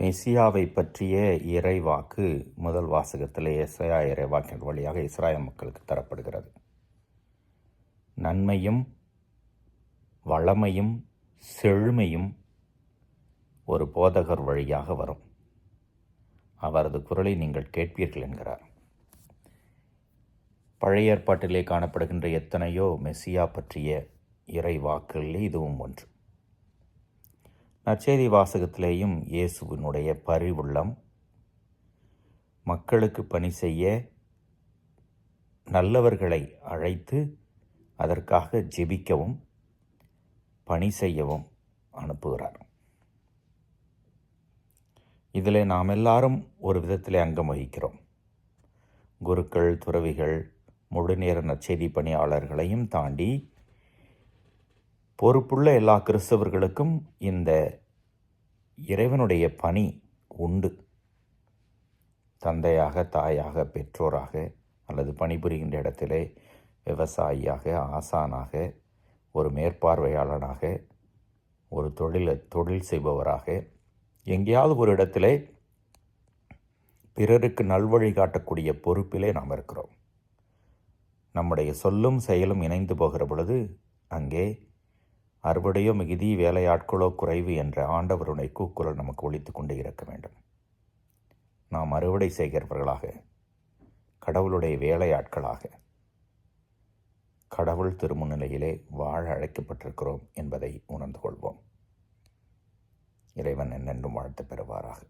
மெசியாவை பற்றிய இறைவாக்கு முதல் வாசகத்திலே எஸ்ஐயா இறைவாக்கின் வழியாக இஸ்ராயல் மக்களுக்கு தரப்படுகிறது. நன்மையும் வளமையும் செழுமையும் ஒரு போதகர் வழியாக வரும். அவரது குரலை நீங்கள் கேட்பீர்கள் என்கிறார். பழைய ஏற்பாட்டிலே காணப்படுகின்ற எத்தனையோ மெஸ்ஸியா பற்றிய இறை வாக்குகளில் இதுவும் ஒன்று. நற்செய்தி வாசகத்திலேயும் இயேசுவினுடைய பரிவுள்ளம். மக்களுக்கு பணி செய்ய நல்லவர்களை அழைத்து அதற்காக ஜெபிக்கவும் பணி செய்யவும் அனுப்புகிறார். இதில் நாம் எல்லாரும் ஒரு விதத்தில் அங்கம் வகிக்கிறோம். குருக்கள் துறவிகள் முழுநேர நற்செய்தி பணியாளர்களையும் தாண்டி பொறுப்புள்ள எல்லா கிறிஸ்தவர்களுக்கும் இந்த இறைவனுடைய பணி உண்டு. தந்தையாக தாயாக பெற்றோராக அல்லது பணிபுரிகின்ற இடத்திலே விவசாயியாக ஆசானாக ஒரு மேற்பார்வையாளனாக ஒரு தொழில் தொழில் செய்பவராக எங்கேயாவது ஒரு இடத்திலே பிறருக்கு நல்வழி காட்டக்கூடிய பொறுப்பிலே நாம் இருக்கிறோம். நம்முடைய சொல்லும் செயலும் இணைந்து போகிற பொழுது அங்கே அறுவடையோ மிகுதி வேலையாட்களோ குறைவு என்ற ஆண்டவருடைய கூக்குரல் நமக்கு ஒழித்து கொண்டே இருக்க வேண்டும். நாம் அறுவடை செய்கிறவர்களாக கடவுளுடைய வேலையாட்களாக கடவுள் திருமுன்னிலையிலே வாழ அழைக்கப்பட்டிருக்கிறோம் என்பதை உணர்ந்து கொள்வோம். இறைவன் என்னென்றும் வாழ்த்து பெறுவாராக.